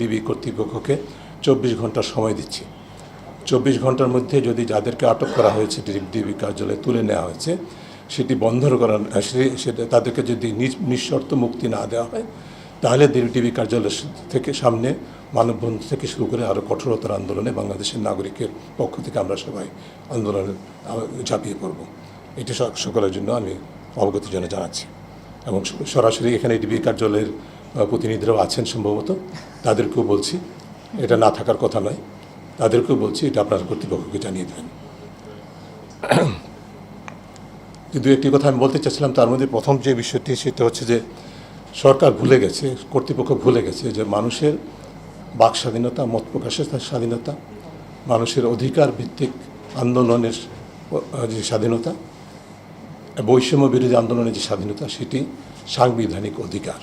DB কর্তৃপক্ষকে চব্বিশ ঘণ্টা সময় দিচ্ছি। চব্বিশ ঘণ্টার মধ্যে যদি যাদেরকে আটক করা হয়েছে ডিবি কার্যালয়ে তুলে নেওয়া হয়েছে, সেটি বন্ধ করা সেটা তাদেরকে যদি নিঃশর্ত মুক্তি না দেওয়া হয়, তাহলে ডিবি কার্যালয় থেকে সামনে মানববন্ধন থেকে শুরু করে আরও কঠোরতর আন্দোলনে বাংলাদেশের নাগরিকের পক্ষ থেকে আমরা সবাই আন্দোলনে ঝাঁপিয়ে পড়ব। এটি সকলের জন্য আমি অবগতির জন্য জানাচ্ছি। এবং সরাসরি এখানে ডিবি কার্যালয়ের প্রতিনিধিরাও আছেন সম্ভবত। তাদেরকেও বলছি, এটা না থাকার কথা নয়। তাদেরকেও বলছি, এটা আপনার কর্তৃপক্ষকে জানিয়ে দেবেন কিন্তু একটি কথা আমি বলতে চাচ্ছিলাম, তার মধ্যে প্রথম যে বিষয়টি, সেটা হচ্ছে যে সরকার ভুলে গেছে, কর্তৃপক্ষ ভুলে গেছে যে মানুষের বাক স্বাধীনতা, মত প্রকাশের স্বাধীনতা, মানুষের অধিকার ভিত্তিক আন্দোলনের যে স্বাধীনতা, বৈষম্য বিরোধী আন্দোলনের যে স্বাধীনতা, সেটি সাংবিধানিক অধিকার।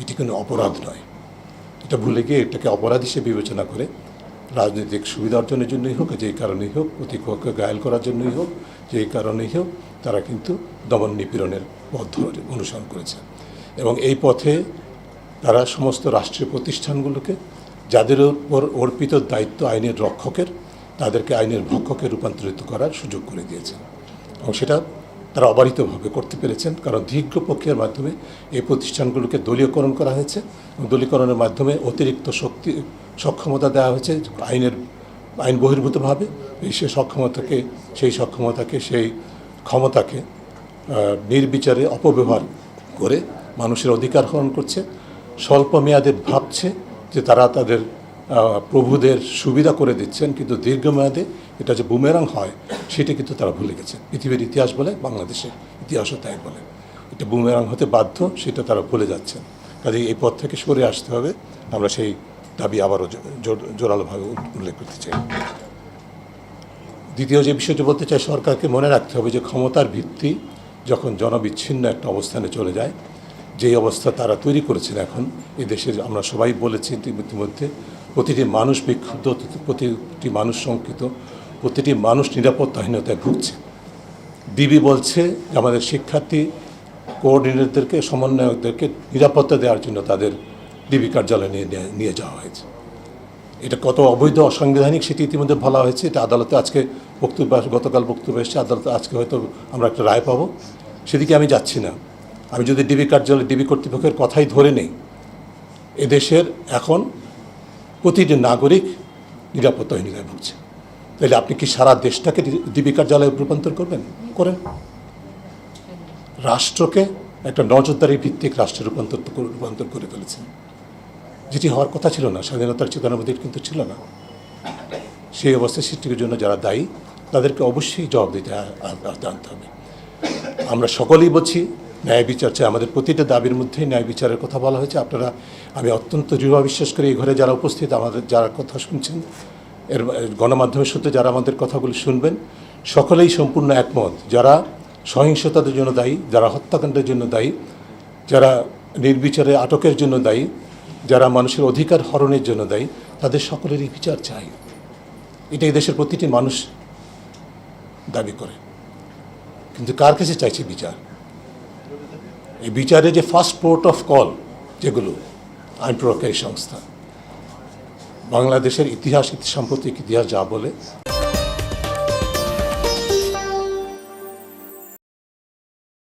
এটি কোনো অপরাধ নয়। এটা ভুলে গিয়ে এটাকে অপরাধ হিসেবে বিবেচনা করে রাজনৈতিক সুবিধা অর্জনের জন্যই হোক যেই কারণেই হোক, প্রতিপক্ষকে গায়েল করার জন্যই হোক যেই কারণেই হোক, তারা কিন্তু দমন নিপীড়নের পথ অনুসরণ করেছে। এবং এই পথে তারা সমস্ত রাষ্ট্রীয় প্রতিষ্ঠানগুলোকে, যাদের উপর অর্পিত দায়িত্ব আইনের রক্ষকের, তাদেরকে আইনের ভক্ষকে রূপান্তরিত করার সুযোগ করে দিয়েছে। এবং সেটা তারা অবারিতভাবে করতে পেরেছেন, কারণ দীর্ঘ প্রক্রিয়ার মাধ্যমে এই প্রতিষ্ঠানগুলোকে দলীয়করণ করা হয়েছে দলীয়করণের মাধ্যমে অতিরিক্ত শক্তি, সক্ষমতা দেওয়া হয়েছে আইনের, আইন বহির্ভূতভাবে। এই সে সক্ষমতাকে, সেই সক্ষমতাকে, সেই ক্ষমতাকে নির্বিচারে অপব্যবহার করে মানুষের অধিকার হরণ করছে। স্বল্প মেয়াদে ভাবছে যে তারা তাদের প্রভুদের সুবিধা করে দিচ্ছেন, কিন্তু দীর্ঘমেয়াদে এটা যে বুমেরাং হয়, সেটা কিন্তু তারা ভুলে গেছে। পৃথিবীর ইতিহাস বলে বাংলাদেশের ইতিহাসও তাই বলে। এটা বুমেরাং হতে বাধ্য, সেটা তারা ভুলে যাচ্ছেন। কাজে এই পথ থেকে সরে আসতে হবে। আমরা সেই দাবি আবারও জোরালোভাবে উল্লেখ করতে চাই। দ্বিতীয় যে বিষয়টি বলতে চাই, সরকারকে মনে রাখতে হবে যে ক্ষমতার ভিত্তি যখন জনবিচ্ছিন্ন একটা অবস্থানে চলে যায় যেই অবস্থা তারা তৈরি করেছেন এখন, এই দেশের আমরা সবাই বলেছি ইতিমধ্যে, প্রতিটি মানুষ বিক্ষুব্ধ, প্রতিটি মানুষ শঙ্কিত, প্রতিটি মানুষ নিরাপত্তাহীনতায় ভুগছে। ডিবি বলছে যে আমাদের শিক্ষার্থী, কোঅর্ডিনেটরদেরকে, সমন্বয়কদেরকে নিরাপত্তা দেওয়ার জন্য তাদের ডিবি কার্যালয়ে নিয়ে নিয়ে- নিয়ে যাওয়া হয়েছে। এটা কত অবৈধ, অসাংবিধানিক সেটি ইতিমধ্যে বলা হয়েছে। এটা আদালতে আজকে বক্তব্য, গতকাল বক্তব্য এসেছে, আদালতে আজকে হয়তো আমরা একটা রায় পাবো। সেদিকে আমি যাচ্ছি না। আমি যদি ডিবি কার্যালয় ডিবি কর্তৃপক্ষের কথাই ধরে নেই, এদেশের এখন প্রতিটি নাগরিক নিরাপত্তাহীনতায় ভুগছে তাহলে আপনি কি সারা দেশটাকে ডিবি কার্যালয়ে রূপান্তর করবেন? করেন। রাষ্ট্রকে একটা নজরদারি ভিত্তিক রাষ্ট্রে রূপান্তর রূপান্তর করে ফেলেছেন। যেটি হওয়ার কথা ছিল না, স্বাধীনতার চেতনার মধ্যে কিন্তু ছিল না। সেই অবস্থায় সৃষ্টির জন্য যারা দায়ী, তাদেরকে অবশ্যই জবাব দিতে আনতে হবে। আমরা সকলেই বলছি ন্যায় বিচার চাই আমাদের প্রতিটা দাবির মধ্যেই ন্যায় বিচারের কথা বলা হয়েছে। আপনারা, আমি অত্যন্ত দৃঢ় বিশ্বাস করি এই ঘরে যারা উপস্থিত, আমাদের যারা কথা শুনছেন, এর গণমাধ্যমের সূত্রে যারা আমাদের কথাগুলি শুনবেন, সকলেই সম্পূর্ণ একমত। যারা সহিংসতাদের জন্য দায়ী, যারা হত্যাকাণ্ডের জন্য দায়ী, যারা নির্বিচারে আটকের জন্য দায়ী, যারা মানুষের অধিকার হরণের জন্য দায়ী, তাদের সকলেরই বিচার চাই। এটা এই দেশের প্রতিটি মানুষ দাবি করে। কিন্তু কার কাছে চাইছে বিচার? এই বিচারে যে ফার্স্ট পোর্ট অফ কল যেগুলো আইন প্রয়োগকারী সংস্থা, বাংলাদেশের ইতিহাস সাম্প্রতিক ইতিহাস যা বলে